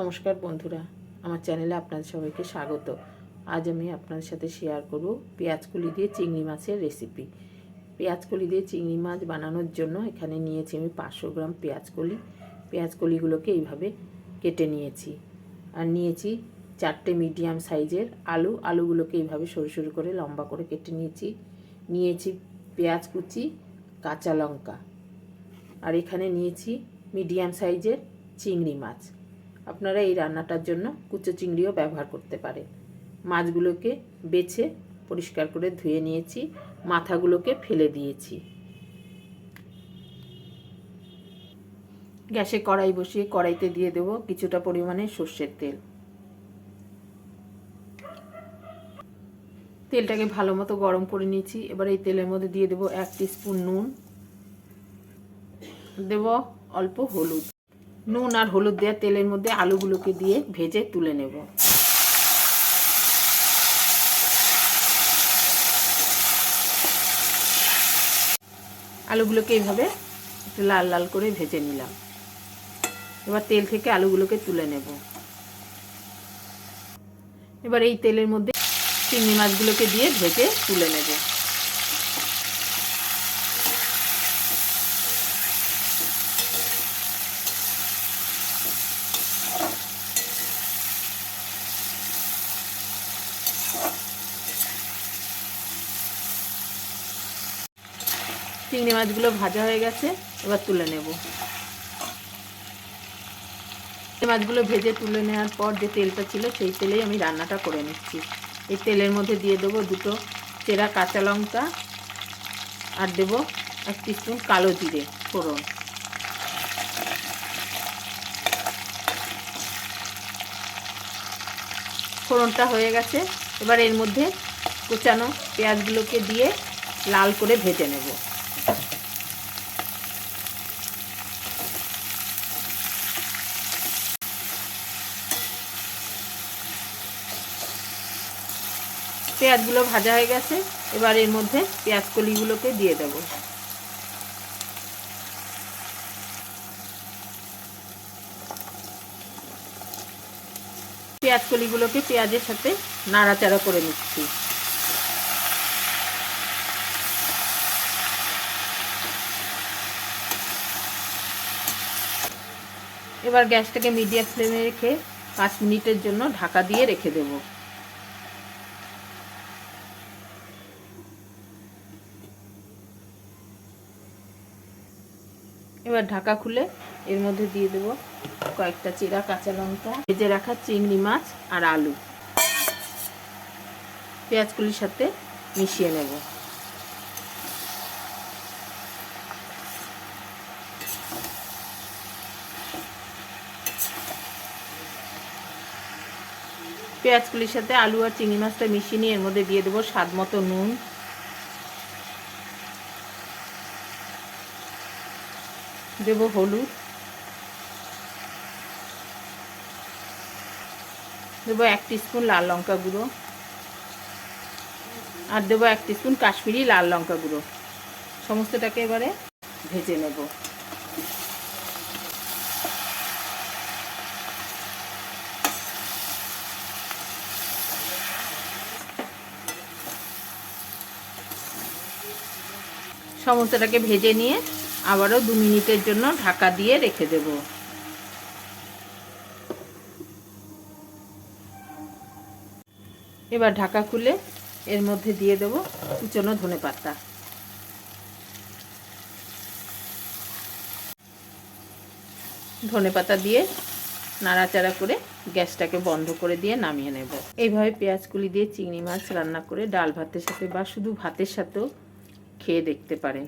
নমস্কার বন্ধুরা, আমার চ্যানেলে আপনাদের সবাইকে স্বাগত। আজ আমি আপনাদের সাথে শেয়ার করব পেঁয়াজকলি দিয়ে চিংড়ি মাছের রেসিপি পেঁয়াজকলি দিয়ে চিংড়ি মাছ বানানোর জন্য এখানে নিয়েছি আমি পাঁচশো গ্রাম পেঁয়াজকলি পেঁয়াজকলিগুলোকে এইভাবে কেটে নিয়েছি। আর নিয়েছি চারটে মিডিয়াম সাইজের আলু। আলুগুলোকে এইভাবে সরু সরু করে লম্বা করে কেটে নিয়েছি। নিয়েছি পেঁয়াজ কুচি, কাঁচা লঙ্কা। আর এখানে নিয়েছি মিডিয়াম সাইজের চিংড়ি মাছ। আপনারা এই রান্নাটার জন্য কুচো চিংড়িও ব্যবহার করতে পারেন। মাছগুলোকে বেছে পরিষ্কার করে ধুয়ে নিয়েছি, মাথাগুলোকে ফেলে দিয়েছি। গ্যাসে কড়াই বসিয়ে কড়াইতে দিয়ে দেবো কিছুটা পরিমাণে সর্ষের তেল। তেলটাকে ভালো মতো গরম করে নিয়েছি, এবার এই তেলের মধ্যে দিয়ে দেবো এক স্পুন নুন। দেব অল্প হলুদ। নুন আর হলুদ দেওয়া তেলের মধ্যে আলুগুলোকে দিয়ে ভেজে তুলে নেব। আলুগুলোকে এইভাবে একটু লাল লাল করে ভেজে নিলাম। এবার তেল থেকে আলুগুলোকে তুলে নেব। এবার এই তেলের মধ্যে চিংড়ি মাছগুলোকে দিয়ে ভেজে তুলে নেব। চিংড়ি মাছগুলো ভাজা হয়ে গেছে, এবার তুলে নেব। মাছগুলো ভেজে তুলে নেওয়ার পর যে তেলটা ছিল, সেই তেলেই আমি রান্নাটা করে নিচ্ছি। এই তেলের মধ্যে দিয়ে দেবো দুটো চেরা কাঁচা লঙ্কা আর দেবো এক স্পুন কালো জিরে ফোড়ন। ফোড়নটা হয়ে গেছে, এবার এর মধ্যে কুচানো পেঁয়াজগুলোকে দিয়ে লাল করে ভেজে নেব। পেঁয়াজগুলো ভাজা হয়ে গেছে। এবার এর মধ্যে পেঁয়াজ কলিগুলোকে দিয়ে দেব। পেঁয়াজ কলিগুলোকে পেঁয়াজের সাথে নাড়াচাড়া করে নিচ্ছি। এবার গ্যাসটাকে মিডিয়াম ফ্লেমে রেখে পাঁচ মিনিটের জন্য ঢাকা দিয়ে রেখে দেবো। এবার ঢাকা খুলে এর মধ্যে দিয়ে দেবো কয়েকটা চেরা কাঁচা লঙ্কা, ভেজে রাখা চিংড়ি মাছ আর আলু। পেঁয়াজগুলির সাথে মিশিয়ে নেব। পেঁয়াজগুলির সাথে আলু আর চিংড়ি মাছটা মিশিয়ে নিয়ে এর মধ্যে দিয়ে দেবো স্বাদ মতো নুন। দেব হলুদ। দেবো এক স্পুন লাল লঙ্কা গুঁড়ো। আর দেবো এক স্পুন কাশ্মীরি লাল লঙ্কা গুঁড়ো। সমস্তটাকে এবারে ভেজে নেব। সমস্তটাকে ভেজে নিয়ে আবারও দু মিনিটের জন্য ঢাকা দিয়ে রেখে দেব। এবার ঢাকা খুলে এর মধ্যে দিয়ে দেব কুচনো ধনে পাতা। ধনে পাতা দিয়ে নাড়াচাড়া করে গ্যাসটাকে বন্ধ করে দিয়ে নামিয়ে নেব। এইভাবে পেঁয়াজকুলি দিয়ে চিংড়ি মাছ রান্না করে ডাল ভাতের সাথে বা শুধু ভাতের সাথেও খেয়ে দেখতে পারেন।